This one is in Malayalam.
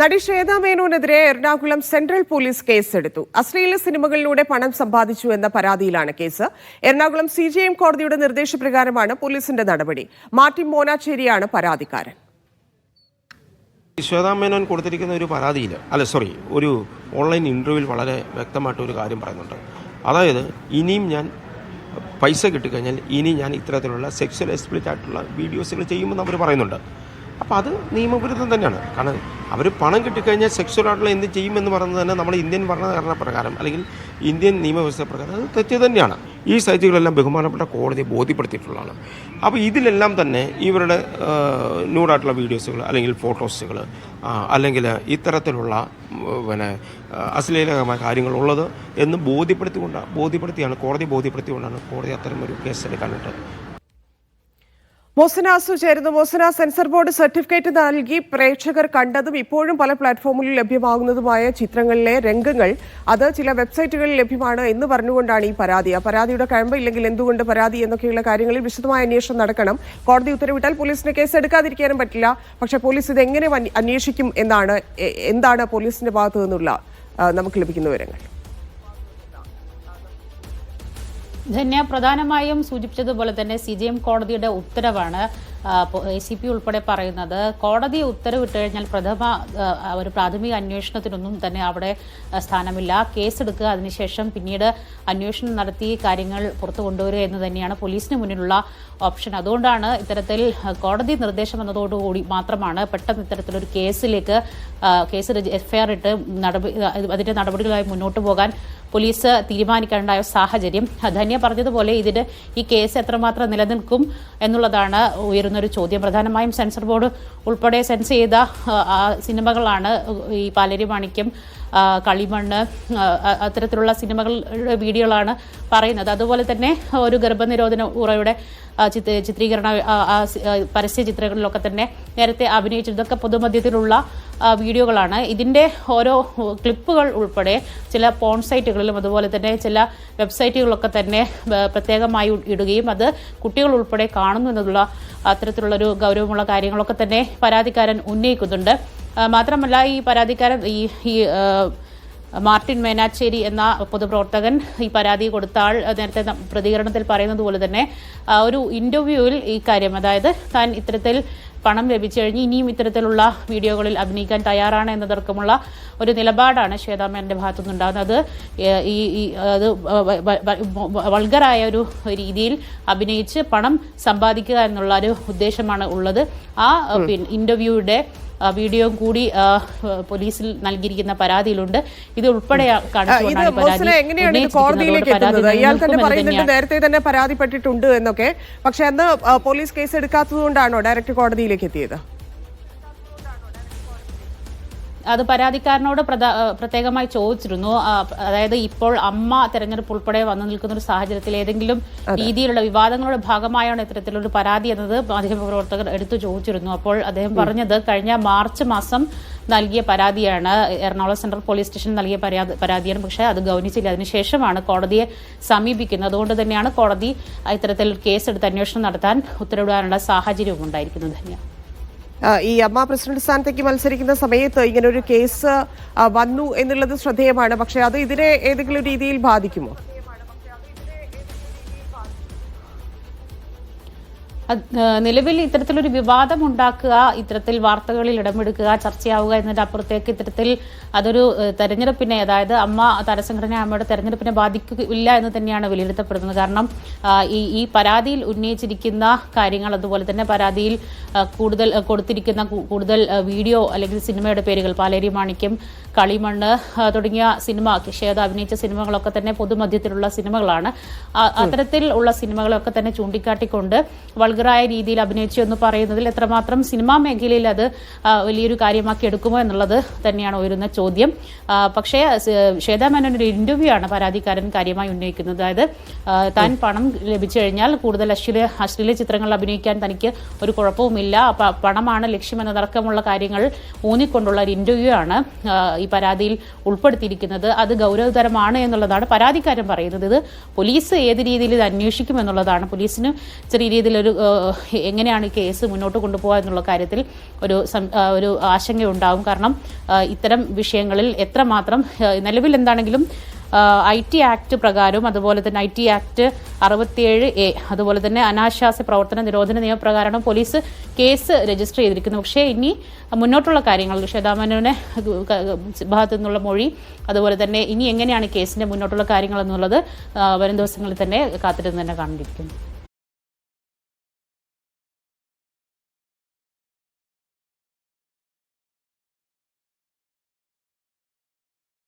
നടി ശ്വേത മേനോനെതിരെ എറണാകുളം സെൻട്രൽ പോലീസ് കേസെടുത്തു. അശ്ലീല സിനിമകളിലൂടെ പണം സമ്പാദിച്ചു എന്ന പരാതിയിലാണ് case. Ernakulam C J M കോടതിയുടെ നിർദ്ദേശപ്രകാരമാണ് പോലീസിന്റെ നടപടി. മാർട്ടിൻ മോനാച്ചേരിയാണ് പരാതിക്കാരൻ. ശ്വേതാ മേനോൻ കൊടുത്തിരിക്കുന്ന ഒരു പരാതിയിൽ അല്ല സോറി ഒരു ഓൺലൈൻ ഇന്റർവ്യൂവിൽ വളരെ വ്യക്തമായിട്ട് ഒരു കാര്യം പറയുന്നുണ്ട്. അതായത് ഇനിയും ഞാൻ പൈസ കിട്ടിക്കഴിഞ്ഞാൽ ഇനി ഞാൻ ഇത്തരത്തിലുള്ള സെക്സ്വൽ എക്സ്പ്ലിറ്റ് ആയിട്ടുള്ള വീഡിയോസുകൾ ചെയ്യുമെന്ന് അവർ പറയുന്നുണ്ട്. അപ്പോൾ അത് നിയമവിരുദ്ധം തന്നെയാണ്. കാരണം അവർ പണം കിട്ടിക്കഴിഞ്ഞാൽ സെക്സ്വൽ ആയിട്ടുള്ള എന്ത് ചെയ്യുമെന്ന് പറയുന്നത് തന്നെ നമ്മൾ ഇന്ത്യൻ ഭരണഘടന പ്രകാരം അല്ലെങ്കിൽ ഇന്ത്യൻ നിയമവ്യവസ്ഥ പ്രകാരം അത് തെറ്റ് തന്നെയാണ്. ഈ സൈറ്റുകളെല്ലാം ബഹുമാനപ്പെട്ട കോടതി ബോധ്യപ്പെടുത്തിയിട്ടുള്ളതാണ്. അപ്പോൾ ഇതിലെല്ലാം തന്നെ ഇവരുടെ ന്യൂഡായിട്ടുള്ള വീഡിയോസുകൾ അല്ലെങ്കിൽ ഫോട്ടോസുകൾ അല്ലെങ്കിൽ ഇത്തരത്തിലുള്ള പിന്നെ അശ്ലീലകമായ കാര്യങ്ങളുള്ളത് എന്ന് ബോധ്യപ്പെടുത്തിക്കൊണ്ട് ബോധ്യപ്പെടുത്തിയാണ് കോടതി ബോധ്യപ്പെടുത്തിക്കൊണ്ടാണ് കോടതി അത്തരം ഒരു കേസ് എടുക്കാനായിട്ട് മോസനാസു ചേരുന്നു. മോസന സെൻസർ ബോർഡ് സർട്ടിഫിക്കറ്റ് നൽകി പ്രേക്ഷകർ കണ്ടതും ഇപ്പോഴും പല പ്ലാറ്റ്ഫോമിൽ ലഭ്യമാകുന്നതുമായ ചിത്രങ്ങളിലെ രംഗങ്ങൾ. അത് ചില വെബ്സൈറ്റുകളിൽ ലഭ്യമാണ് എന്ന് പറഞ്ഞുകൊണ്ടാണ് ഈ പരാതി. ആ പരാതിയുടെ കഴമ്പില്ലെങ്കിൽ എന്തുകൊണ്ട് പരാതി എന്നൊക്കെയുള്ള കാര്യങ്ങളിൽ വിശദമായ അന്വേഷണം നടക്കണം. കോടതി ഉത്തരവിട്ടാൽ പോലീസിന് കേസ് എടുക്കാതിരിക്കാനും പറ്റില്ല. പക്ഷേ പോലീസ് ഇത് എങ്ങനെ അന്വേഷിക്കും എന്നാണ് എന്താണ് പോലീസിന്റെ ഭാഗത്തു നിന്നുള്ള നമുക്ക് ലഭിക്കുന്ന വിവരങ്ങൾ. ധന്യ പ്രധാനമായും സൂചിപ്പിച്ചതുപോലെ തന്നെ സി ജി എം കോടതിയുടെ ഉത്തരവാണ് സി പി ഉൾപ്പെടെ പറയുന്നത്. കോടതി ഉത്തരവിട്ട് കഴിഞ്ഞാൽ പ്രഥമ ഒരു പ്രാഥമിക അന്വേഷണത്തിനൊന്നും തന്നെ അവിടെ സ്ഥാനമില്ല. കേസെടുക്കുക അതിനുശേഷം പിന്നീട് അന്വേഷണം നടത്തി കാര്യങ്ങൾ പുറത്തു കൊണ്ടുവരിക എന്ന് തന്നെയാണ് പോലീസിന് മുന്നിലുള്ള ഓപ്ഷൻ. അതുകൊണ്ടാണ് ഇത്തരത്തിൽ കോടതി നിർദ്ദേശം വന്നതോടുകൂടി മാത്രമാണ് പെട്ടെന്ന് ഇത്തരത്തിലൊരു കേസിലേക്ക് കേസ് എഫ്ഐആർ ഇട്ട് നടപടി അതിന്റെ നടപടികളായി മുന്നോട്ട് പോകാൻ പോലീസ് തീരുമാനിക്കാനുണ്ടായ സാഹചര്യം. ധന്യ പറഞ്ഞതുപോലെ ഇതിന് ഈ കേസ് എത്രമാത്രം നിലനിൽക്കും എന്നുള്ളതാണ് ഉയരുന്നൊരു ചോദ്യം. പ്രധാനമായും സെൻസർ ബോർഡ് ഉൾപ്പെടെ സെൻസ് ചെയ്ത സിനിമകളാണ് ഈ പാലരി മാണിക്യം കളിമണ്ണ് അത്തരത്തിലുള്ള സിനിമകളുടെ വീഡിയോകളാണ് പറയുന്നത്. അതുപോലെ തന്നെ ഒരു ഗർഭനിരോധന ഉറയുടെ ചിത്ര ചിത്രീകരണ പരസ്യ ചിത്രങ്ങളിലൊക്കെ തന്നെ നേരത്തെ അഭിനയിച്ചു ഇതൊക്കെ പൊതുമധ്യത്തിലുള്ള വീഡിയോകളാണ്. ഇതിന്റെ ഓരോ ക്ലിപ്പുകൾ ഉൾപ്പെടെ ചില പോൺ സൈറ്റുകളിലും അതുപോലെ തന്നെ ചില വെബ്സൈറ്റുകളൊക്കെ തന്നെ പ്രത്യേകമായി ഇടുകയും അത് കുട്ടികൾ ഉൾപ്പെടെ കാണുന്നു എന്നുള്ള അത്തരത്തിലുള്ളൊരു ഗൗരവമുള്ള കാര്യങ്ങളൊക്കെ തന്നെ പരാതിക്കാരൻ ഉന്നയിക്കുന്നുണ്ട്. മാത്രമല്ല ഈ പരാതിക്കാരൻ ഈ ഈ മാർട്ടിൻ മേനാച്ചേരി എന്ന പൊതുപ്രവർത്തകൻ ഈ പരാതി കൊടുത്ത ആൾ നേരത്തെ പ്രതികരണത്തിൽ പറയുന്നത് പോലെ തന്നെ ഒരു ഇന്റർവ്യൂവിൽ ഈ കാര്യം അതായത് താൻ ഇത്തരത്തിൽ പണം ലഭിച്ചു കഴിഞ്ഞ് ഇനിയും ഇത്തരത്തിലുള്ള വീഡിയോകളിൽ അഭിനയിക്കാൻ തയ്യാറാണ് എന്നതടക്കമുള്ള ഒരു നിലപാടാണ് ശ്വേതാമേനന്റെ ഭാഗത്തുനിന്നുണ്ടാകുന്നത്. അത് ഈ അത് വൾഗറായ ഒരു രീതിയിൽ അഭിനയിച്ച് പണം സമ്പാദിക്കുക എന്നുള്ള ഒരു ഉദ്ദേശമാണ് ഉള്ളത്. ആ പിന്നെ ഇന്റർവ്യൂയുടെ വീഡിയോ കൂടി പോലീസിൽ നൽകിയിരിക്കുന്ന പരാതിയിലുണ്ട്. ഇത് ഉൾപ്പെടെ നേരത്തെ തന്നെ പരാതിപ്പെട്ടിട്ടുണ്ട് എന്നൊക്കെ. പക്ഷെ അന്ന് പോലീസ് കേസ് എടുക്കാത്തത് കൊണ്ടാണോ ഡയറക്റ്റ് കോടതിയിലേക്ക് എത്തിയത് അത് പരാതിക്കാരനോട് പ്രത്യേകമായി ചോദിച്ചിരുന്നു. അതായത് ഇപ്പോൾ അമ്മ തെരഞ്ഞെടുപ്പ് ഉൾപ്പെടെ വന്നു നിൽക്കുന്ന ഒരു സാഹചര്യത്തിൽ ഏതെങ്കിലും രീതിയിലുള്ള വിവാദങ്ങളുടെ ഭാഗമായാണ് ഇത്തരത്തിലൊരു പരാതി എന്നത് മാധ്യമപ്രവർത്തകർ എടുത്തു ചോദിച്ചിരുന്നു. അപ്പോൾ അദ്ദേഹം പറഞ്ഞത് കഴിഞ്ഞ മാർച്ച് മാസം നൽകിയ പരാതിയാണ്. എറണാകുളം സെൻട്രൽ പോലീസ് സ്റ്റേഷൻ നൽകിയ പരാതി പരാതിയാണ്. പക്ഷേ അത് ഗൗനിച്ചില്ല. അതിനുശേഷമാണ് കോടതിയെ സമീപിക്കുന്നത്. അതുകൊണ്ട് തന്നെയാണ് കോടതി ഇത്തരത്തിൽ കേസെടുത്ത് അന്വേഷണം നടത്താൻ ഉത്തരവിടാനുള്ള സാഹചര്യവും ഉണ്ടായിരിക്കുന്നത്. ധന്യ. ഈ അമ്മ പ്രസിഡന്റ് സ്ഥാനത്തേക്ക് മത്സരിക്കുന്ന സമയത്ത് ഇങ്ങനെ ഒരു കേസ് വന്നു എന്നുള്ളത് ശ്രദ്ധേയമാണ്. പക്ഷേ അത് ഇതിനെ ഏതെങ്കിലും രീതിയിൽ ബാധിക്കുമോ? നിലവിൽ ഇത്തരത്തിലൊരു വിവാദം ഉണ്ടാക്കുക ഇത്തരത്തിൽ വാർത്തകളിൽ ഇടമെടുക്കുക ചർച്ചയാവുക എന്നതിന്റെ അപ്പുറത്തേക്ക് ഇത്തരത്തിൽ അതൊരു തെരഞ്ഞെടുപ്പിനെ അതായത് അമ്മ താരസംഘടന അമ്മയുടെ തെരഞ്ഞെടുപ്പിനെ ബാധിക്കില്ല എന്ന് തന്നെയാണ് വിലയിരുത്തപ്പെടുന്നത്. കാരണം ഈ ഈ പരാതിയിൽ ഉന്നയിച്ചിരിക്കുന്ന കാര്യങ്ങൾ അതുപോലെ തന്നെ പരാതിയിൽ കൂടുതൽ കൊടുത്തിരിക്കുന്ന കൂടുതൽ വീഡിയോ അല്ലെങ്കിൽ സിനിമയുടെ പേരുകൾ പാലേരി മാണിക്യം കളിമണ്ണ് തുടങ്ങിയ സിനിമ കിഷേദ അഭിനയിച്ച സിനിമകളൊക്കെ തന്നെ പൊതുമധ്യത്തിലുള്ള സിനിമകളാണ്. അത്തരത്തിൽ ഉള്ള സിനിമകളൊക്കെ തന്നെ ചൂണ്ടിക്കാട്ടിക്കൊണ്ട് വൾഗറായ രീതിയിൽ അഭിനയിച്ചു എന്ന് പറയുന്നതിൽ എത്രമാത്രം സിനിമാ മേഖലയിൽ അത് വലിയൊരു കാര്യമാക്കി എടുക്കുമോ എന്നുള്ളത് തന്നെയാണ് ഉയരുന്ന ചോദ്യം. പക്ഷേ ശ്വേതാ മേനോൻ ഒരു ഇന്റർവ്യൂ ആണ് പരാതിക്കാരൻ കാര്യമായി ഉന്നയിക്കുന്നത്. അതായത് താൻ പണം ലഭിച്ചു കഴിഞ്ഞാൽ കൂടുതൽ അശ്ലീല അശ്ലീല ചിത്രങ്ങൾ അഭിനയിക്കാൻ തനിക്ക് ഒരു കുഴപ്പവുമില്ല. പണമാണ് ലക്ഷ്യമെന്നതടക്കമുള്ള കാര്യങ്ങൾ ഊന്നിക്കൊണ്ടുള്ള ഒരു ഇന്റർവ്യൂ ആണ്. പരാതിയിൽ ഉൾപ്പെടുത്തിയിരിക്കുന്നത് അത് ഗൗരവതരമാണ് എന്നുള്ളതാണ് പരാതിക്കാരൻ പറയുന്നത്. ഇത് പോലീസ് ഏത് രീതിയിൽ ഇത് അന്വേഷിക്കും എന്നുള്ളതാണ്. പോലീസിന് ചെറിയ രീതിയിലൊരു എങ്ങനെയാണ് ഈ കേസ് മുന്നോട്ട് കൊണ്ടുപോകുക എന്നുള്ള കാര്യത്തിൽ ഒരു ഒരു ആശങ്കയുണ്ടാകും കാരണം ഇത്തരം വിഷയങ്ങളിൽ എത്രമാത്രം നിലവിൽ എന്താണെങ്കിലും ഐ ടി ആക്ട് പ്രകാരവും അതുപോലെ തന്നെ ഐ ടി ആക്ട് അറുപത്തിയേഴ് എ അതുപോലെ തന്നെ അനാശാസ്യ പ്രവർത്തന നിരോധന നിയമപ്രകാരമാണ് പോലീസ് കേസ് രജിസ്റ്റർ ചെയ്തിരിക്കുന്നത് പക്ഷേ ഇനി മുന്നോട്ടുള്ള കാര്യങ്ങൾ ശ്വേതാമേനോനെ ഭാഗത്തു നിന്നുള്ള മൊഴി അതുപോലെ തന്നെ ഇനി എങ്ങനെയാണ് കേസിന്റെ മുന്നോട്ടുള്ള കാര്യങ്ങൾ എന്നുള്ളത് വരും ദിവസങ്ങളിൽ തന്നെ കാത്തിരുന്ന് തന്നെ കണ്ടിരിക്കുന്നു